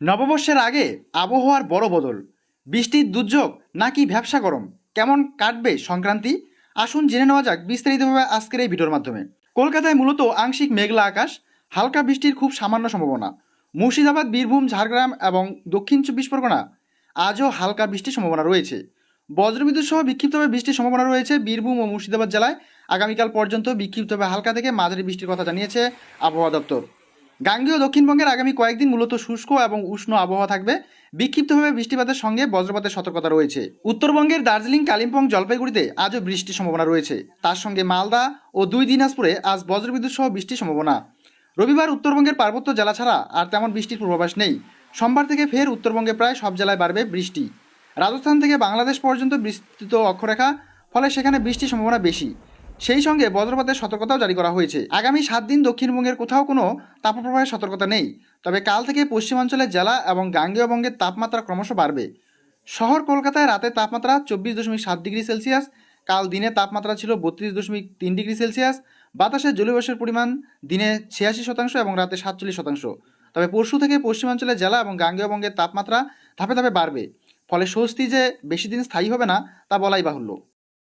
নববর্ষের আগে আবহাওয়ার বড় বদল। বৃষ্টির দুর্যোগ নাকি ভ্যাবসা গরম? কেমন কাটবে সংক্রান্তি? আসুন জেনে নেওয়া যাক বিস্তারিতভাবে আজকের এই ভিডিওর মাধ্যমে। কলকাতায় মূলত আংশিক মেঘলা আকাশ, হালকা বৃষ্টির খুব সামান্য সম্ভাবনা। মুর্শিদাবাদ, বীরভূম, ঝাড়গ্রাম এবং দক্ষিণ চব্বিশ পরগনা আজও হালকা বৃষ্টির সম্ভাবনা রয়েছে। বজ্রবিদ্যুৎ সহ বিক্ষিপ্তভাবে বৃষ্টির সম্ভাবনা রয়েছে বীরভূম ও মুর্শিদাবাদ জেলায়। আগামীকাল পর্যন্ত বিক্ষিপ্তভাবে হালকা থেকে মাঝারি বৃষ্টির কথা জানিয়েছে আবহাওয়া দপ্তর। গাঙ্গেয় দক্ষিণবঙ্গের আগামী কয়েকদিন মূলত শুষ্ক এবং উষ্ণ আবহাওয়া থাকবে। বিক্ষিপ্তভাবে বৃষ্টিপাতের সঙ্গে বজ্রপাতের সতর্কতা রয়েছে। উত্তরবঙ্গের দার্জিলিং, কালিম্পং, জলপাইগুড়িতে আজও বৃষ্টির সম্ভাবনা রয়েছে। তার সঙ্গে মালদা ও দুই দিনাজপুরে আজ বজ্রবিদ্যুৎ সহ বৃষ্টির সম্ভাবনা। রবিবার উত্তরবঙ্গের পার্বত্য জেলা ছাড়া আর তেমন বৃষ্টির পূর্বাভাস নেই। সোমবার থেকে ফের উত্তরবঙ্গে প্রায় সব জেলায় বাড়বে বৃষ্টি। রাজস্থান থেকে বাংলাদেশ পর্যন্ত বিস্তৃত অক্ষরেখা, ফলে সেখানে বৃষ্টির সম্ভাবনা বেশি। সেই সঙ্গে বজ্রপাতের সতর্কতাও জারি করা হয়েছে। আগামী সাত দিন দক্ষিণবঙ্গের কোথাও কোনো তাপপ্রবাহের সতর্কতা নেই। তবে কাল থেকে পশ্চিমাঞ্চলের জেলা এবং গাঙ্গেয় বঙ্গের তাপমাত্রা ক্রমশ বাড়বে। শহর কলকাতায় রাতে তাপমাত্রা চব্বিশ দশমিক সাত ডিগ্রি সেলসিয়াস, কাল দিনে তাপমাত্রা ছিল বত্রিশ দশমিক তিন ডিগ্রি সেলসিয়াস বাতাসে জলীয়বাষ্পের পরিমাণ দিনে ছিয়াশি শতাংশ এবং রাতে সাতচল্লিশ শতাংশ। তবে পরশু থেকে পশ্চিমাঞ্চলের জেলা এবং গাঙ্গেয় বঙ্গের তাপমাত্রা ধাপে ধাপে বাড়বে। ফলে স্বস্তি যে বেশি দিন স্থায়ী হবে না, তা বলাই বাহুল্য।